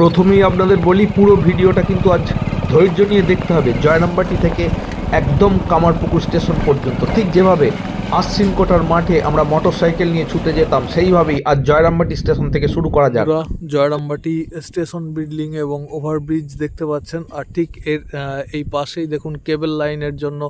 প্রথমেই আপনাদের বলি, পুরো ভিডিওটা কিন্তু আজ ধৈর্য নিয়ে দেখতে হবে। জয়রামবাটি থেকে একদম কামারপুকুর স্টেশন পর্যন্ত। ঠিক যেভাবে আশ্বিন কোটার মাঠে আমরা মোটর সাইকেল নিয়ে ছুটে যেতাম সেইভাবেই আজ জয়রামবাটি স্টেশন থেকে শুরু করা যাক। জয়রামবাটি স্টেশন বিল্ডিং এবং ওভারব্রিজ দেখতে পাচ্ছেন আর ঠিক এর এই পাশেই দেখুন কেবল লাইনের জন্য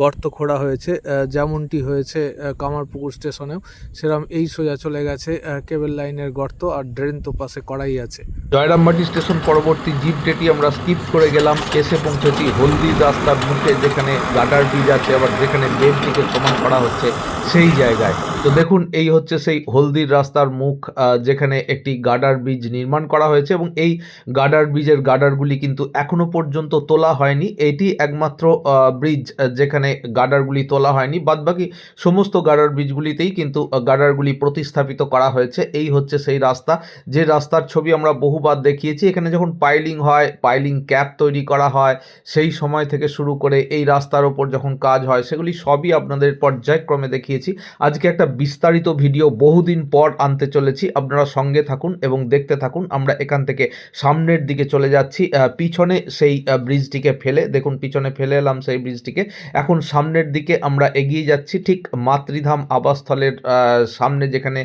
গর্ত খোঁড়া হয়েছে যেমনটি হয়েছে কামারপুকুর স্টেশনেও। সেরকম এই সোজা চলে গেছে কেবল লাইনের গর্ত আর ড্রেন তো পাশে করাই আছে। জয়রামবাটি স্টেশন পরবর্তী জিপ ডেটি আমরা স্কিপ করে গেলাম এসে পৌঁছেছি হলদি রাস্তার মুখে যেখানে গাটার ব্রিজ আছে আবার যেখানে বেঞ্চিকে সমান করা হচ্ছে। সেই জায়গায় তো দেখুন এই হচ্ছে সেই হলদির রাস্তার মুখ যেখানে একটি গার্ডার ব্রিজ নির্মাণ করা হয়েছে এবং এই গার্ডার ব্রিজের গার্ডারগুলি কিন্তু এখনও পর্যন্ত তোলা হয়নি। এটি একমাত্র ব্রিজ যেখানে গার্ডারগুলি তোলা হয়নি। বাদবাকি সমস্ত গার্ডার ব্রিজগুলিতেই কিন্তু আহ, গার্ডারগুলি প্রতিস্থাপিত করা হয়েছে। এই হচ্ছে সেই রাস্তা। যে রাস্তার ছবি আমরা বহুবার দেখিয়েছি এখানে যখন পাইলিং হয় পাইলিং ক্যাপ তৈরি করা হয় সেই সময় থেকে শুরু করে এই রাস্তার ওপর যখন কাজ হয় সেগুলি সবই আপনাদের পর্যায়ক্রমে দেখিয়েছি। আজকে একটা বিস্তারিত ভিডিও বহুদিন পর আনতে চলেছি। আপনারা সঙ্গে থাকুন এবং দেখতে থাকুন। আমরা এখান থেকে সামনের দিকে চলে যাচ্ছি। পিছনে সেই ব্রিজটিকে ফেলে, দেখুন পিছনে ফেলে এলাম সেই ব্রিজটিকে এখন সামনের দিকে আমরা এগিয়ে যাচ্ছি, ঠিক মাতৃধাম আবাসস্থলের সামনে যেখানে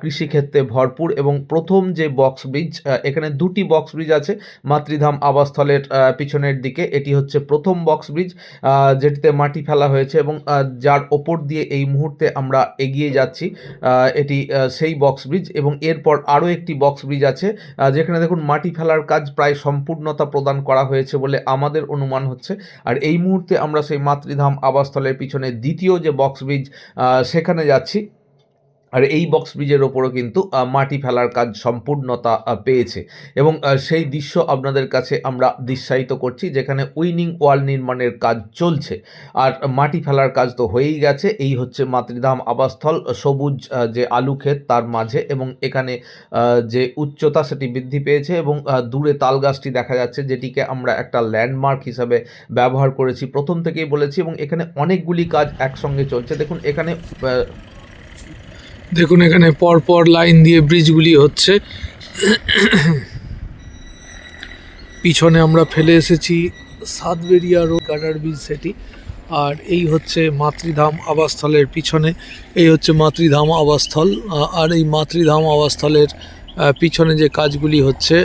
কৃষিক্ষেত্রে ভরপুর এবং প্রথম যে বক্স ব্রিজ এখানে দুটি বক্স ব্রিজ আছে মাতৃধাম আবাসস্থলের পিছনের দিকে। এটি হচ্ছে প্রথম বক্স ব্রিজ যেটিতে মাটি ফেলা হয়েছে এবং যার ওপর দিয়ে এই মুহূর্তে আমরা এগিয়ে যাচ্ছি এটি সেই বক্স ব্রিজ এবং এরপর আরও একটি বক্স ব্রিজ আছে যেখানে দেখুন মাটি ফেলার কাজ প্রায় সম্পূর্ণতা প্রদান করা হয়েছে বলে আমাদের অনুমান হচ্ছে। আর এই মুহূর্তে আমরা সেই মাতৃধাম আবাসস্থলের পিছনে দ্বিতীয় যে বক্স ব্রিজ সেখানে যাচ্ছি। আর এই বক্স ব্রিজের ওপরও কিন্তু মাটি ফেলার কাজ সম্পূর্ণতা পেয়েছে। এবং সেই দৃশ্য আপনাদের কাছে আমরা দৃশ্যায়িত করছি, যেখানে উইনিং ওয়াল নির্মাণের কাজ চলছে। আর মাটি ফেলার কাজ তো হয়েই গেছে। এই হচ্ছে মাতৃধাম আবাসস্থল, সবুজ যে আলু ক্ষেত তার মাঝে এবং এখানে যে উচ্চতা সেটি বৃদ্ধি পেয়েছে এবং দূরে তাল গাছটি দেখা যাচ্ছে, যেটিকে আমরা একটা ল্যান্ডমার্ক হিসাবে ব্যবহার করেছি। প্রথম থেকেই বলেছি এবং এখানে অনেকগুলি কাজ একসঙ্গে চলছে। দেখুন, এখানে দেখুন এখানে পর পর লাইন দিয়ে ব্রিজগুলি হচ্ছে। পিছনে আমরা ফেলে এসেছি সাতবেরিয়া রোড, গার্ডার ব্রিজ সেটি। আর এই হচ্ছে মাতৃধাম আবাসস্থলের পিছনে। এই হচ্ছে মাতৃধাম আবাসস্থল। আর এই মাতৃধাম আবাসস্থলের পিছনে যে কাজগুলি হচ্ছে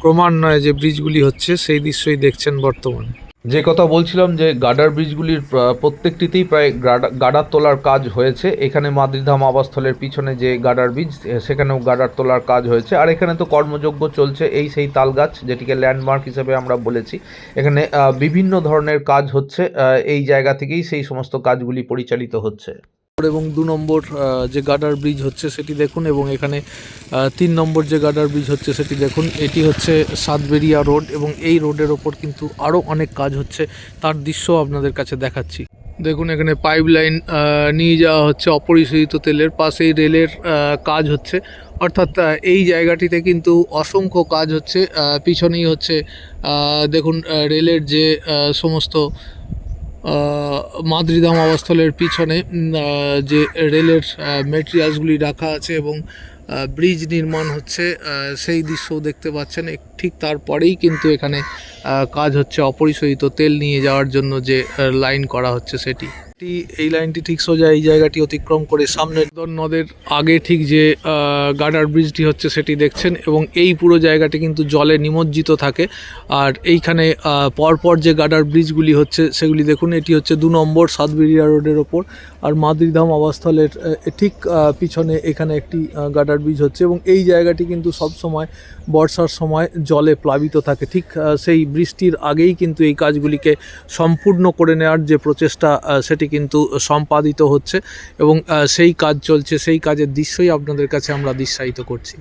ক্রমান্বয়ে যে ব্রিজগুলি হচ্ছে, সেই দৃশ্যই দেখছেন বর্তমানে। যে কথা বলছিলাম যে গাডার ব্রিজগুলির প্রত্যেকটিতেই প্রায় গাডার তোলার কাজ হয়েছে। এখানে মাদ্রিধাম আবাসস্থলের পিছনে যে গাডার ব্রিজ সেখানেও গাডার তোলার কাজ হয়েছে। আর এখানে তো কর্মযোগ্য চলছে এই সেই তালগাছ, যেটিকে ল্যান্ডমার্ক হিসেবে আমরা বলেছি। এখানে বিভিন্ন ধরনের কাজ হচ্ছে এই জায়গা থেকেই সেই সমস্ত কাজগুলি পরিচালিত হচ্ছে। এবং দু নম্বর যে গার্ডার ব্রিজ হচ্ছে সেটি দেখুন এবং এখানে তিন নম্বর যে গার্ডার ব্রিজ হচ্ছে সেটি দেখুন। এটি হচ্ছে সাতবেরিয়া রোড এবং এই রোডের ওপর কিন্তু আরও অনেক কাজ হচ্ছে। তার দৃশ্য আপনাদের কাছে দেখাচ্ছি। দেখুন এখানে পাইপ লাইন নিয়ে যাওয়া হচ্ছে অপরিশোধিত তেলের, পাশেই রেলের কাজ হচ্ছে। অর্থাৎ এই জায়গাটিতে কিন্তু অসংখ্য কাজ হচ্ছে। পিছনেই হচ্ছে দেখুন রেলের যে সমস্ত মাদ্রিধাম আবাসস্থলের পিছনে যে রেলের মেটেরিয়ালসগুলি রাখা আছে এবং ব্রিজ নির্মাণ হচ্ছে সেই দৃশ্যও দেখতে পাচ্ছেন। ঠিক তারপরেই কিন্তু এখানে কাজ হচ্ছে অপরিশোধিত তেল নিয়ে যাওয়ার জন্য যে লাইন করা হচ্ছে সেটি। এটি- এই লাইনটি ঠিক সোজা এই জায়গাটি অতিক্রম করে সামনের দর নদের আগে ঠিক যে গার্ডার ব্রিজটি হচ্ছে সেটি দেখছেন এবং এই পুরো জায়গাটি কিন্তু জলে নিমজ্জিত থাকে। আর এইখানে পরপর যে গার্ডার ব্রিজগুলি হচ্ছে সেগুলি দেখুন এটি হচ্ছে দু নম্বর সাতবিরিয়া রোডের ওপর। আর মাদ্রিধাম আবাসস্থলের ঠিক পিছনে এখানে একটি গার্ডার ব্রিজ হচ্ছে এবং এই জায়গাটি কিন্তু সব সময় বর্ষার সময় জলে প্লাবিত থাকে। ঠিক সেই বৃষ্টির আগেই কিন্তু এই কাজগুলিকে সম্পূর্ণ করে নেওয়ার যে প্রচেষ্টা আহ, সেটি কিন্তু সম্পাদিত হচ্ছে এবং সেই কাজ চলছে, সেই কাজের দৃশ্যই আপনাদের কাছে আমরা দৃশ্যায়িত করছি।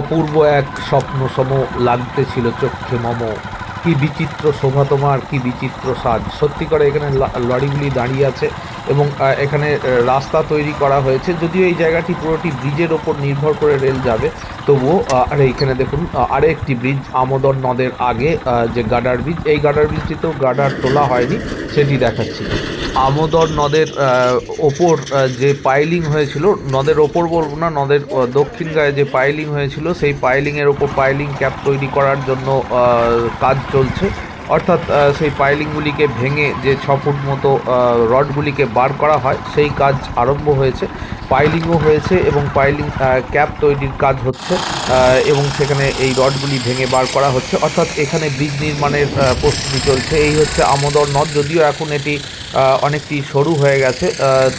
অপূর্ব এক স্বপ্ন সম লাগতে ছিল চক্ষে মম। কি বিচিত্র শোভা তোমার, কি বিচিত্র সাজ। সত্যি করে এখানে লরিগুলি দাঁড়িয়ে আছে এবং এখানে রাস্তা তৈরি করা হয়েছে। যদিও এই জায়গাটি পুরোটি ব্রিজের ওপর নির্ভর করে রেল যাবে, তবুও আর এইখানে দেখুন একটি ব্রিজ আমোদর নদের আগে যে গার্ডার ব্রিজ, এই গাডার ব্রিজটিতেও গাডার তোলা হয়নি, সেটি দেখাচ্ছি। আমোদর নদের ওপর যে পাইলিং হয়েছিল, নদের ওপর বলব না, নদের দক্ষিণ গায়ে যে পাইলিং হয়েছিল, সেই পাইলিংয়ের ওপর পাইলিং ক্যাপ তৈরি করার জন্য কাজ চলছে। অর্থাৎ সেই পাইলিংগুলিকে ভেঙে যে ছ ফুট মতো রডগুলিকে বার করা হয়, সেই কাজ আরম্ভ হয়েছে। পাইলিংও হয়েছে এবং পাইলিং ক্যাপ তৈরির কাজ হচ্ছে এবং সেখানে এই রডগুলি ভেঙে বার করা হচ্ছে। অর্থাৎ, এখানে ব্রিজ নির্মাণের প্রস্তুতি চলছে। এই হচ্ছে আমোদর নদ। যদিও এখন এটি অনেকটি সরু হয়ে গেছে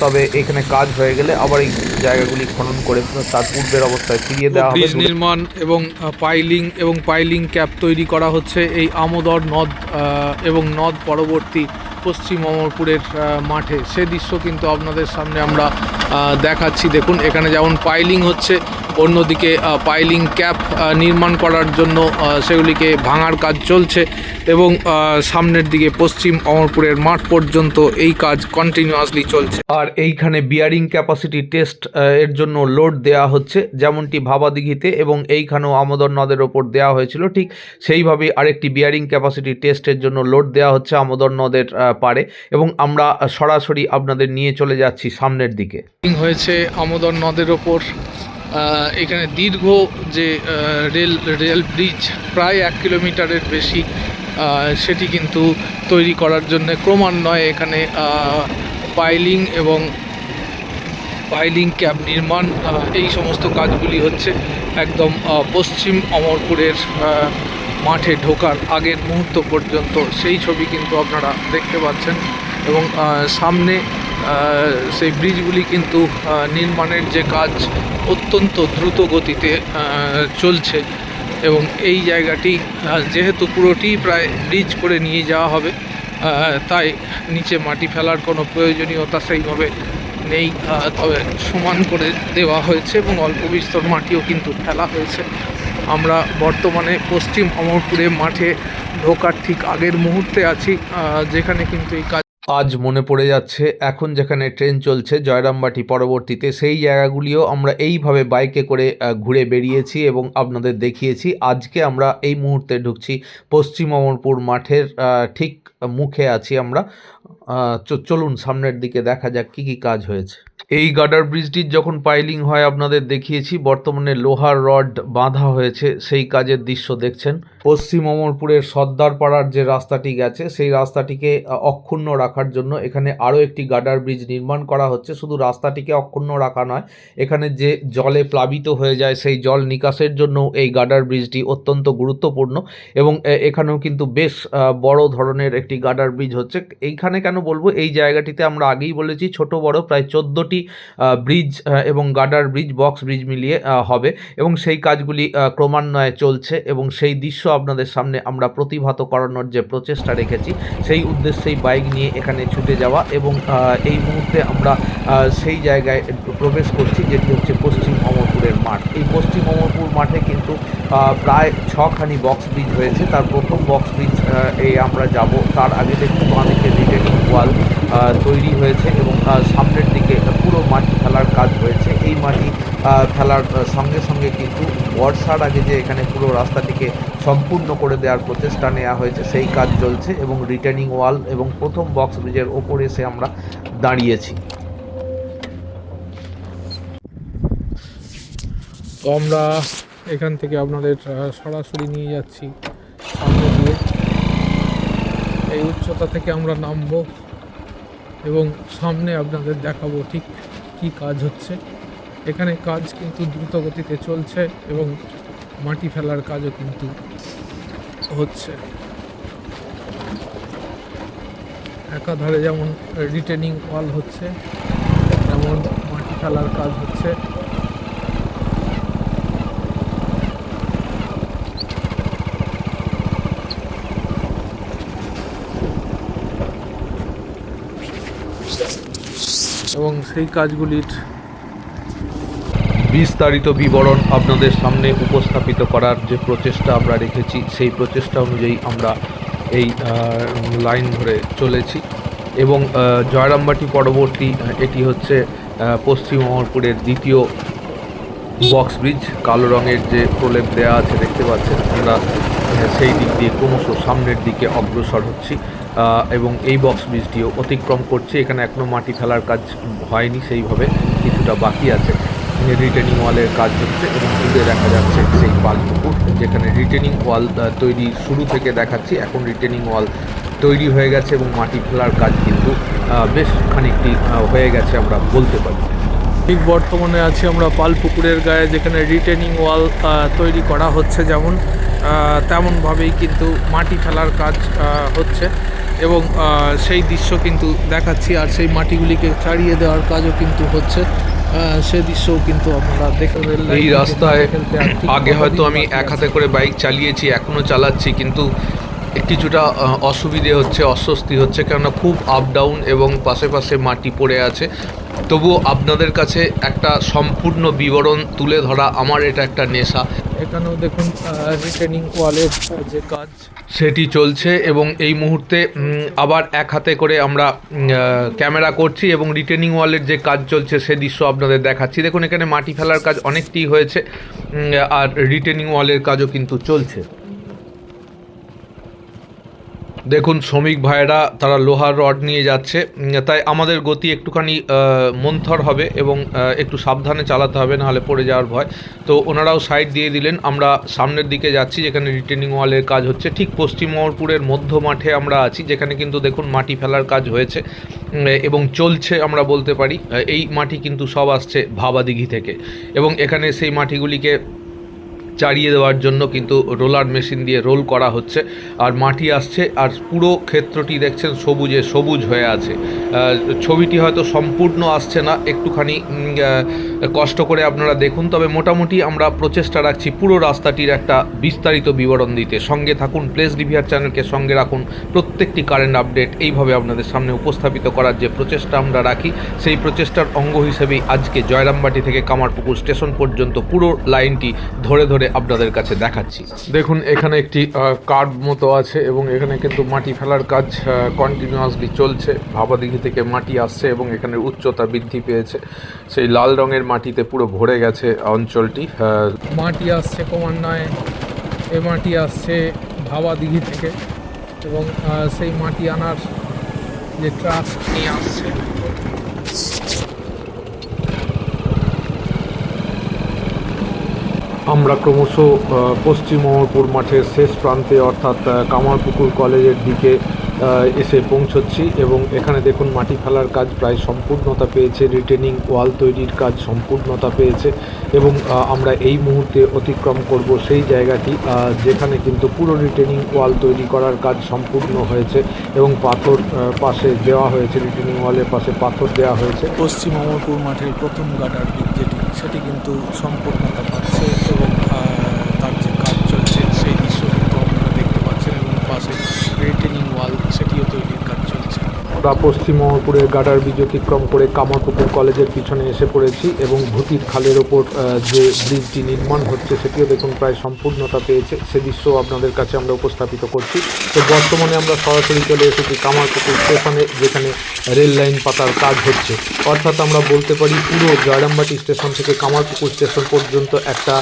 তবে এখানে কাজ হয়ে গেলে আবার এই জায়গাগুলি খনন করে তার পূর্বের অবস্থায় ফিরিয়ে দেওয়া হবে। ব্রিজ নির্মাণ এবং পাইলিং এবং পাইলিং ক্যাপ তৈরি করা হচ্ছে এই আমোদর নদ এবং নদ পরবর্তী পশ্চিম অমরপুরের মাঠে। সে দৃশ্য কিন্তু আপনাদের সামনে আমরা দেখাচ্ছি। দেখুন, এখানে যেমন পাইলিং হচ্ছে অন্যদিকে পাইলিং ক্যাপ নির্মাণ করার জন্য সেগুলিকে ভাঙার কাজ চলছে এবং সামনের দিকে পশ্চিম অমরপুরের মাঠ পর্যন্ত এই কাজ কন্টিনিউয়াসলি চলছে। আর এইখানে বিয়ারিং ক্যাপাসিটি টেস্ট এর জন্য লোড দেওয়া হচ্ছে, যেমনটি ভাবাদিঘিতে এবং এইখানেও আমোদর নদের ওপর দেওয়া হয়েছিল। ঠিক সেইভাবেই আরেকটি বিয়ারিং ক্যাপাসিটি টেস্টের জন্য লোড দেওয়া হচ্ছে আমোদর নদের পারে এবং আমরা সরাসরি আপনাদের নিয়ে চলে যাচ্ছি সামনের দিকে। হয়েছে আমোদর নদের ওপর। এখানে দীর্ঘ যে রেল রেল ব্রিজ প্রায় এক কিলোমিটারের বেশি সেটি কিন্তু তৈরি করার জন্য ক্রমান্বয়ে এখানে পাইলিং এবং পাইলিং ক্যাব নির্মাণ এই সমস্ত কাজগুলি হচ্ছে একদম পশ্চিম অমরপুরের মাঠে ঢোকার আগের মুহূর্ত পর্যন্ত। সেই ছবি কিন্তু আপনারা দেখতে পাচ্ছেন এবং সামনে সেই ব্রিজগুলি কিন্তু নির্মাণের যে কাজ অত্যন্ত দ্রুত গতিতে চলছে। এবং এই জায়গাটি যেহেতু পুরোটি প্রায় ব্রিজ করে নিয়ে যাওয়া হবে তাই নিচে মাটি ফেলার কোনো প্রয়োজনীয়তা সেইভাবে নেই। তবে সমান করে দেওয়া হয়েছে এবং অল্প বিস্তর মাটিও কিন্তু ফেলা হয়েছে। আমরা বর্তমানে পশ্চিম অমরপুরে মাঠে ঢোকার ঠিক আগের মুহূর্তে আছি যেখানে কিন্তু এই কাজ আজ মনে পড়ে যাচ্ছে, এখন যেখানে ট্রেন চলছে জয়রামবাটি পরবর্তীতে, সেই জায়গাগুলিও আমরা এইভাবে বাইকে করে ঘুরে বেরিয়েছি এবং আপনাদের দেখিয়েছি। আজকে আমরা এই মুহূর্তে ঢুকছি পশ্চিম অমরপুর মাঠের ঠিক মুখে আছি আমরা। চলুন সামনের দিকে দেখা যাক কি কি কাজ হয়েছে। এই গার্ডার ব্রিজটির যখন পাইলিং হয়, আপনাদের দেখিয়েছি, বর্তমানে লোহার রড বাঁধা হয়েছে, সেই কাজের দৃশ্য দেখছেন। পশ্চিম অমরপুরের সর্দারপাড়ার যে রাস্তাটি গেছে, সেই রাস্তাটিকে অক্ষুণ্ণ রাখার জন্য এখানে আরও একটি গার্ডার ব্রিজ নির্মাণ করা হচ্ছে। শুধু রাস্তাটিকে অক্ষুণ্ণ রাখা নয়, এখানে যে জলে প্লাবিত হয়ে যায় সেই জল নিকাশের জন্য এই গার্ডার ব্রিজটি অত্যন্ত গুরুত্বপূর্ণ এবং এখানেও কিন্তু বেশ বড় ধরনের একটি গার্ডার ব্রিজ হচ্ছে। এইখানে কেন বলব, এই জায়গাটিতে আমরা আগেই বলেছি ছোট, বড় প্রায় চোদ্দোটি ব্রিজ এবং গার্ডার ব্রিজ, বক্স ব্রিজ মিলিয়ে হবে এবং সেই কাজগুলি ক্রমান্বয়ে চলছে এবং সেই দৃশ্য আপনাদের সামনে আমরা প্রতিভাত করানোর যে প্রচেষ্টা রেখেছি, সেই উদ্দেশ্যেই বাইক নিয়ে এখানে ছুটে যাওয়া এবং এই মুহূর্তে আমরা সেই জায়গায় প্রবেশ করছি যেটি হচ্ছে পশ্চিম অমরপুরের মাঠ। এই পশ্চিম অমরপুর মাঠে কিন্তু প্রায় ছখানি বক্স ব্রিজ হয়েছে। তার প্রথম বক্স ব্রিজ এই আমরা যাব। তার আগে দেখুন অনেকে রিটেনিং ওয়াল তৈরি হয়েছে এবং সামনের দিকে পুরো মাটি ফেলার কাজ হয়েছে। এই মাটি ফেলার সঙ্গে সঙ্গে কিন্তু বর্ষার আগে যে এখানে পুরো রাস্তাটিকে সম্পূর্ণ করে দেওয়ার প্রচেষ্টা নেওয়া হয়েছে, সেই কাজ চলছে এবং রিটার্নিং ওয়াল এবং প্রথম বক্স ব্রিজের ওপরে এসে আমরা দাঁড়িয়েছি। তো আমরা এখান থেকে আপনাদের সরাসরি নিয়ে যাচ্ছি সামনে দিয়ে। এই উচ্চতা থেকে আমরা নামবো এবং সামনে আপনাদের দেখাবো ঠিক কি কাজ হচ্ছে। এখানে কাজ কিন্তু দ্রুত গতিতে চলছে এবং মাটি ফেলার কাজও কিন্তু হচ্ছে। একাধারে যেমন রিটেনিং ওয়াল হচ্ছে যেমন মাটি ফেলার কাজ হচ্ছে। এবং সেই কাজগুলির বিস্তারিত বিবরণ আপনাদের সামনে উপস্থাপিত করার যে প্রচেষ্টা আমরা রেখেছি, সেই প্রচেষ্টা অনুযায়ী আমরা এই লাইন ধরে চলেছি। এবং জয়রামবাটি পরবর্তী এটি হচ্ছে পশ্চিম অমরপুরের দ্বিতীয় বক্স ব্রিজ। কালো রঙের যে প্রলেপ দেওয়া আছে, দেখতে পাচ্ছেন আমরা সেই দিক দিয়ে ক্রমশ সামনের দিকে অগ্রসর হচ্ছি। এবং এই বক্স ব্রিজটিও অতিক্রম করছে। এখানে এখনও মাটি ফেলার কাজ হয়নি সেইভাবে, কিছুটা বাকি আছে। রিটেনিং ওয়ালের কাজ হচ্ছে এবং দূরে দেখা যাচ্ছে সেই পালপুকুর, যেখানে রিটেনিং ওয়াল তৈরি শুরু থেকে দেখাচ্ছি। এখন রিটেনিং ওয়াল তৈরি হয়ে গেছে এবং মাটি ফেলার কাজ কিন্তু বেশ খানিকটি হয়ে গেছে আমরা বলতে পারি। ঠিক বর্তমানে আছি আমরা পালপুকুরের গায়ে, যেখানে রিটেনিং ওয়াল তৈরি করা হচ্ছে যেমন তেমনভাবেই কিন্তু মাটি ফেলার কাজ হচ্ছে এবং সেই দৃশ্য কিন্তু দেখাচ্ছি আর সেই মাটিগুলিকে ছাড়িয়ে দেওয়ার কাজও কিন্তু হচ্ছে। সে দৃশ্যও কিন্তু আপনারা দেখে এই রাস্তায় আগে হয়তো আমি এক হাতে করে বাইক চালিয়েছি এখনও চালাচ্ছি কিন্তু কিছুটা অসুবিধে হচ্ছে অস্বস্তি হচ্ছে কেননা খুব আপ ডাউন এবং পাশে পাশে মাটি পড়ে আছে। তবুও আপনাদের কাছে একটা সম্পূর্ণ বিবরণ তুলে ধরা আমার এটা একটা নেশা। এখানেও দেখুন রিটেনিং ওয়ালের যে কাজ। সেটি চলছে এবং এই মুহূর্তে আবার এক হাতে করে আমরা ক্যামেরা করছি এবং রিটেনিং ওয়ালের যে কাজ চলছে সে দৃশ্য আপনাদের দেখাচ্ছি। দেখুন, এখানে মাটি ফেলার কাজ অনেকটি হয়েছে আর রিটেনিং ওয়ালের কাজও কিন্তু চলছে। দেখুন, শ্রমিক ভাইয়েরা তারা লোহার রড নিয়ে যাচ্ছে তাই আমাদের গতি একটুখানি মন্থর হবে এবং একটু সাবধানে চালাতে হবে, নাহলে পড়ে যাওয়ার ভয়। তো ওনারাও সাইড দিয়ে দিলেন, আমরা সামনের দিকে যাচ্ছি, যেখানে রিটেনিং ওয়ালের কাজ হচ্ছে। ঠিক পশ্চিম মোহরপুরের মধ্য মাঠে আমরা আছি, যেখানে কিন্তু দেখুন মাটি ফেলার কাজ হয়েছে এবং চলছে আমরা বলতে পারি এই মাটি কিন্তু সব আসছে ভাবাদিঘি থেকে। এবং এখানে সেই মাটিগুলিকে চাড়িয়ে দেওয়ার জন্য কিন্তু রোলার মেশিন দিয়ে রোল করা হচ্ছে। আর মাটি আসছে আর পুরো ক্ষেত্রটি দেখছেন সবুজে, সবুজ হয়ে আছে। ছবিটি হয়তো সম্পূর্ণ আসছে না, একটুখানি কষ্ট করে আপনারা দেখুন। তবে মোটামুটি আমরা প্রচেষ্টা রাখছি পুরো রাস্তাটির একটা বিস্তারিত বিবরণ দিতে। সঙ্গে থাকুন, প্লেস ডিভিআর চ্যানেলকে সঙ্গে রাখুন। প্রত্যেকটি কারেন্ট আপডেট এইভাবে আপনাদের সামনে উপস্থাপিত করার যে প্রচেষ্টা আমরা রাখি, সেই প্রচেষ্টার অঙ্গ হিসেবেই আজকে জয়রামবাটি থেকে কামারপুকুর স্টেশন পর্যন্ত পুরো লাইনটি ধরে ধরে আপনাদের কাছে দেখাচ্ছি। দেখুন এখানে একটি কার্ড মতো আছে এবং এখানে কিন্তু মাটি ফেলার কাজ কন্টিনিউয়াসলি চলছে। ভাবাদিঘি থেকে মাটি আসছে এবং এখানে উচ্চতা বৃদ্ধি পেয়েছে। সেই লাল রঙের মাটিতে পুরো ভরে গেছে অঞ্চলটি। আহ, মাটি আসছে ক্রমান্বয়ে এ মাটি আসছে ভাবাদিঘি থেকে এবং আহ, সেই মাটি আনার যে ট্রাস্ট নিয়ে আসছে। আমরা ক্রমশ পশ্চিম মোহরপুর মাঠের শেষ প্রান্তে অর্থাৎ কামারপুকুর কলেজের দিকে এসে পৌঁছচ্ছি এবং এখানে দেখুন মাটি ফেলার কাজ প্রায় সম্পূর্ণতা পেয়েছে রিটেনিং ওয়াল তৈরির কাজ সম্পূর্ণতা পেয়েছে এবং আমরা এই মুহূর্তে অতিক্রম করব সেই জায়গাটি যেখানে কিন্তু পুরো রিটেনিং ওয়াল তৈরি করার কাজ সম্পূর্ণ হয়েছে এবং পাথর পাশে দেওয়া হয়েছে রিটেনিং ওয়ালের পাশে পাথর দেওয়া হয়েছে। পশ্চিম অমরপুর মাঠের প্রথম দিক যেটি, সেটি কিন্তু সম্পূর্ণতা পাচ্ছে এবং আহ, তার যে কাজ চলছে সেই দৃশ্য কিন্তু আপনারা দেখতে পাচ্ছেন এবং পাশে রিটেনিং ওয়াল সেটিও তৈরির কাজ আমরা পশ্চিম মোহরপুরের গাডার ব্রিজ অতিক্রম করে কামারপুকুর কলেজের পিছনে এসে পড়েছি এবং ভূতির খালের ওপর যে ব্রিজটি নির্মাণ হচ্ছে সেটিও দেখুন প্রায় সম্পূর্ণতা পেয়েছে। সে দৃশ্য আপনাদের কাছে আমরা উপস্থাপিত করছি। তো বর্তমানে আমরা সরাসরি চলে এসেছি কামারপুকুর স্টেশনে, যেখানে রেল লাইন পাতার কাজ হচ্ছে। অর্থাৎ আমরা বলতে পারি পুরো জয়রামবাটি স্টেশন থেকে কামারপুকুর স্টেশন পর্যন্ত একটা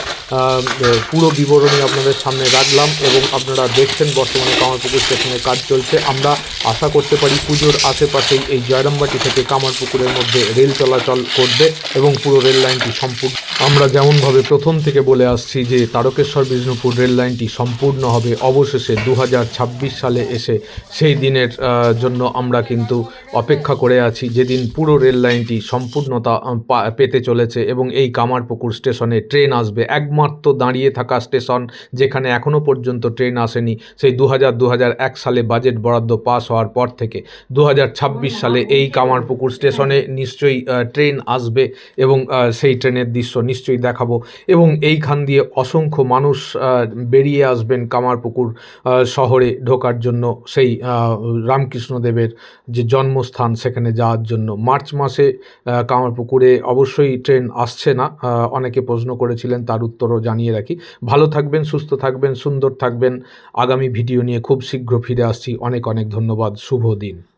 পুরো বিবরণী আপনাদের সামনে রাখলাম এবং আপনারা দেখছেন বর্তমানে কামারপুকুর স্টেশনে কাজ চলছে। আমরা আশা করতে পারি পুজোর আশেপাশেই এই জয়রামবাটি থেকে কামারপুকুরের মধ্যে রেল চলাচল করবে এবং পুরো রেল লাইনটি সম্পূর্ণ আমরা যেমনভাবে প্রথম থেকে বলে আসছি যে তারকেশ্বর, বিষ্ণুপুর রেল লাইনটি সম্পূর্ণ হবে অবশেষে দু হাজার ছাব্বিশ সালে এসে সেই দিনের জন্য আমরা কিন্তু অপেক্ষা করে আছি যেদিন পুরো রেল লাইনটি সম্পূর্ণতা পেতে চলেছে এবং এই কামারপুকুর স্টেশনে ট্রেন আসবে। একমাত্র দাঁড়িয়ে থাকা স্টেশন যেখানে এখনও পর্যন্ত ট্রেন আসেনি, সেই দু হাজার সালে বাজেট বরাদ্দ পাস হওয়ার পর থেকে। দু হাজার ছাব্বিশ সালে এই কামারপুকুর স্টেশনে নিশ্চয়ই ট্রেন আসবে এবং সেই ট্রেনের দৃশ্য নিশ্চয়ই দেখাবো। এবং এইখান দিয়ে অসংখ্য মানুষ বেরিয়ে আসবেন কামারপুকুর শহরে ঢোকার জন্য সেই রামকৃষ্ণদেবের যে জন্মস্থান সেখানে যাওয়ার জন্য। মার্চ মাসে কামারপুকুরে অবশ্যই ট্রেন আসছে না অনেকে প্রশ্ন করেছিলেন, তার উত্তরও জানিয়ে রাখি। ভালো থাকবেন, সুস্থ থাকবেন, সুন্দর থাকবেন। আগামী ভিডিও নিয়ে খুব শীঘ্র ফিরে আসছি। অনেক অনেক ধন্যবাদ। শুভ দিন।